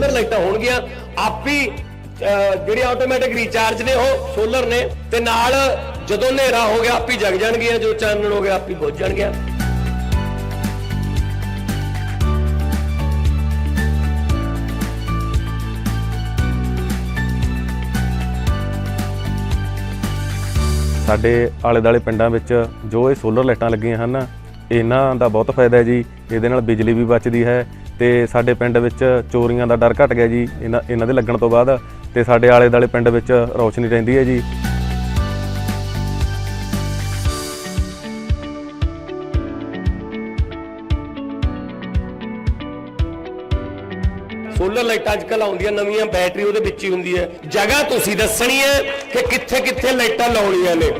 Solar ਲਾਈਟਾਂ ਹੋਣਗੀਆਂ। ਆਪੀ ਜਿਹੜੇ ਆਟੋਮੈਟਿਕ ਰੀਚਾਰਜ ਨੇ ਉਹ ਸੋਲਰ ਨੇ ਤੇ ਨਾਲ ਜਦੋਂ ਹਨੇਰਾ ਹੋ ਗਿਆ, ਆਪੀ ਜਗ ਜਾਣਗੀਆਂ, ਜੋ ਚਾਨਣ ਹੋ ਗਿਆ, ਆਪੀ ਬੁੱਝ ਜਾਣਗੀਆਂ। ਸਾਡੇ ਆਲੇ ਦਾਲੇ ਪਿੰਡਾਂ ਵਿੱਚ ਜੋ ਇਹ ਸੋਲਰ ਲਾਈਟਾਂ ਲੱਗੀਆਂ ਹਨ ਇਹਨਾਂ ਦਾ ਬਹੁਤ ਫਾਇਦਾ ਹੈ ਜੀ। ਇਹਦੇ ਨਾਲ ਬਿਜਲੀ ਵੀ ਬਚਦੀ ਹੈ ਤੇ ਸਾਡੇ ਪਿੰਡ ਵਿੱਚ ਚੋਰੀਆਂ ਦਾ ਡਰ ਘਟ ਗਿਆ ਜੀ ਇਹਨਾਂ ਇਹਨਾਂ ਦੇ ਲੱਗਣ ਤੋਂ ਬਾਅਦ ਤੇ ਸਾਡੇ ਆਲੇ ਦਾਲੇ ਪਿੰਡ ਵਿੱਚ ਰੌਸ਼ਨੀ ਰਹਿੰਦੀ ਹੈ ਜੀ। ਸੋਲਰ ਲਾਈਟਾਂ ਅੱਜ ਕੱਲ ਆਉਂਦੀਆਂ, ਨਵੀਆਂ ਬੈਟਰੀ ਉਹਦੇ ਵਿੱਚ ਹੀ ਹੁੰਦੀ ਹੈ। ਜਗ੍ਹਾ ਤੁਸੀਂ ਦੱਸਣੀ ਹੈ ਕਿ ਕਿੱਥੇ ਕਿੱਥੇ ਲਾਈਟਾਂ ਲਾਉਣੀਆਂ ਨੇ।